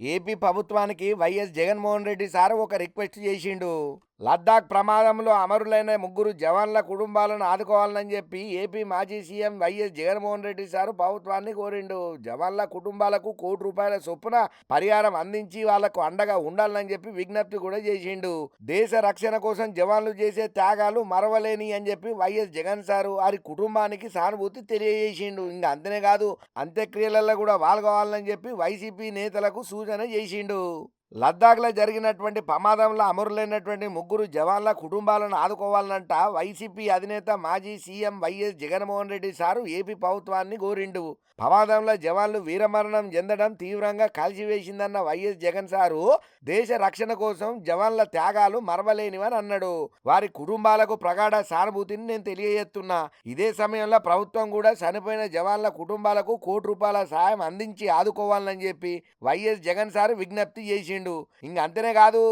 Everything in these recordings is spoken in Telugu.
ఏపీ ప్రభుత్వానికి వైఎస్ జగన్మోహన్ రెడ్డి సార్ ఒక రిక్వెస్ట్ చేసిండు. లద్దాఖ్ ప్రమాదంలో అమరులైన ముగ్గురు జవాన్ల కుటుంబాలను ఆదుకోవాలని చెప్పి ఏపీ మాజీ CM YS Jaganmohan Reddy sir ప్రభుత్వాన్ని కోరిండు. జవాన్ల కుటుంబాలకు కోటి రూపాయల చొప్పున పరిహారం అందించి వాళ్ళకు అండగా ఉండాలని చెప్పి విజ్ఞప్తి కూడా చేసిండు. దేశ రక్షణ కోసం జవాన్లు చేసే త్యాగాలు మరవలేని అని చెప్పి వైఎస్ జగన్ సారు వారి కుటుంబానికి సానుభూతి తెలియజేసిండు. ఇంకా అంతనే కాదు అంత్యక్రియలలో కూడా పాల్గొవాలని చెప్పి వైసీపీ నేతలకు సూచన చేసిండు. లద్దాఖ్లో జరిగినటువంటి ప్రమాదంలో అమరులైనటువంటి ముగ్గురు జవాన్ల కుటుంబాలను ఆదుకోవాలంట వైసీపీ అధినేత మాజీ CM YS Jaganmohan Reddy sir AP ప్రభుత్వాన్ని కోరిండు. ప్రమాదంలో జవాన్లు వీరమరణం చెందడం తీవ్రంగా కలిసివేసిందన్న వైఎస్ జగన్ సారు దేశ రక్షణ కోసం జవాన్ల త్యాగాలు మరవలేనివని అన్నాడు. వారి కుటుంబాలకు ప్రగాఢ సానుభూతిని నేను తెలియజేస్తున్నా. ఇదే సమయంలో ప్రభుత్వం కూడా చనిపోయిన జవాన్ల కుటుంబాలకు కోటి రూపాయల సాయం అందించి ఆదుకోవాలని చెప్పి వైఎస్ జగన్ సారు విజ్ఞప్తి చేసిండు. ఇంక అంతేనే కాదు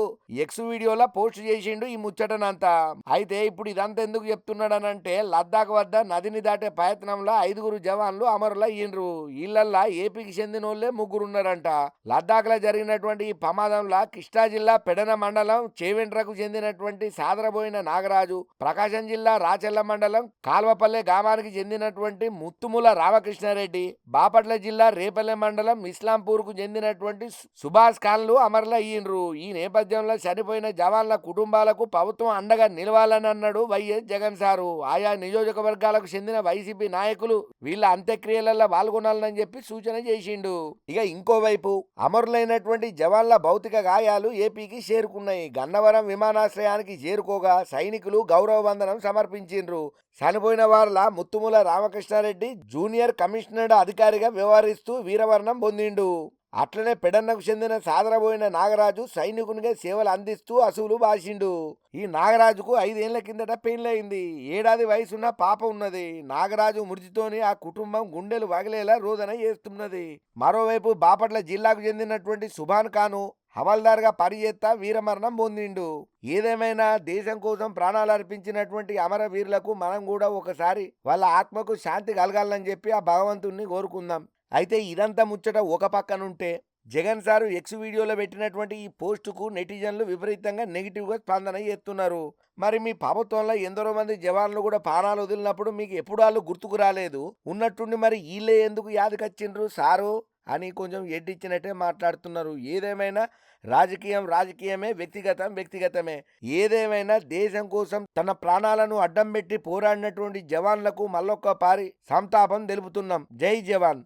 ఎక్స్ వీడియోలో పోస్ట్ చేసిండు ఈ ముచ్చటనంతా. అయితే ఇప్పుడు ఇదంతా ఎందుకు చెప్తున్నాడనంటే లద్దాఖ్ వద్ద నదిని దాటే ప్రయత్నంలో ఐదుగురు జవాన్లు అమరులయ్యిండ్రు అయ్యిండ్రు వీళ్ళల్లా ఏపీకి చెందిన వాళ్ళే ముగ్గురు ఉన్నారంట లద్దాఖ్లో జరిగినటువంటి ఈ ప్రమాదంలో కృష్ణా జిల్లా పెడన మండలం చేవెంట్రకు చెందినటువంటి సాదరబోయిన నాగరాజు ప్రకాశం జిల్లా రాచెల్ల మండలం కాల్వపల్లె గ్రామానికి చెందినటువంటి ముత్తుముల రామకృష్ణారెడ్డి బాపట్ల జిల్లా రేపల్లె మండలం ఇస్లాంపూర్కు చెందినటువంటి సుభాష్ ఖాన్లు అమరులు ఈయనరు ఈ నేపథ్యంలో చనిపోయిన జవాన్ల కుటుంబాలకు ప్రభుత్వం అండగా నిలవాలని అన్నాడు వైఎస్ జగన్ సారు. ఆయా నియోజకవర్గాలకు చెందిన వైసీపీ నాయకులు వీళ్ళ అంత్యక్రియలలో పాల్గొనాలని చెప్పి సూచన చేసిండు. ఇక ఇంకోవైపు అమరులైనటువంటి జవాన్ల భౌతిక గాయాలు ఏపీకి చేరుకున్నాయి. గన్నవరం విమానాశ్రయానికి చేరుకోగా సైనికులు గౌరవ వందనం సమర్పించిండ్రు. చనిపోయిన వారిల ముత్తుముల రామకృష్ణారెడ్డి జూనియర్ కమిషనర్ అధికారిగా వ్యవహరిస్తూ వీరవర్ణం పొందిండు. అట్లనే పెడన్నకు చెందిన సాదరబోయిన నాగరాజు సైనికునిగా సేవలు అందిస్తూ అసువులు బాసిండు. ఈ నాగరాజుకు ఐదేళ్ళ కిందట పెయిన్లైంది ఏడాది వయసున్న పాప ఉన్నది. నాగరాజు మృతితోని ఆ కుటుంబం గుండెలు వగిలేలా రోదన చేస్తున్నది. మరోవైపు బాపట్ల జిల్లాకు చెందినటువంటి సుభాన్ ఖాను హవల్దార్గా పరిచేత్త వీరమరణం పొందిండు. ఏదేమైనా దేశం కోసం ప్రాణాలు అర్పించినటువంటి అమరవీరులకు మనం కూడా ఒకసారి వాళ్ళ ఆత్మకు శాంతి కలగాలని చెప్పి ఆ భగవంతుణ్ణి కోరుకుందాం. అయితే ఇదంతా ముచ్చట ఒక పక్కనుంటే జగన్ సారు ఎక్స్ వీడియోలో పెట్టినటువంటి ఈ పోస్టుకు నెటిజన్లు విపరీతంగా నెగిటివ్గా స్పందన చేస్తున్నారు. మరి మీ ప్రభుత్వంలో ఎందరో మంది జవాన్లు కూడా ప్రాణాలు వదిలినప్పుడు మీకు ఎప్పుడు వాళ్ళు గుర్తుకు రాలేదు? ఉన్నట్టుండి మరి వీళ్ళే ఎందుకు యాదకొచ్చిండ్రు సారు? అని కొంచెం ఎడ్డిచ్చినట్టే మాట్లాడుతున్నారు. ఏదేమైనా రాజకీయం రాజకీయమే వ్యక్తిగతం వ్యక్తిగతమే. ఏదేమైనా దేశం కోసం తన ప్రాణాలను అడ్డం పెట్టి పోరాడినటువంటి జవాన్లకు మళ్ళొక్క పారి సంతాపం తెలుపుతున్నాం. జై జవాన్!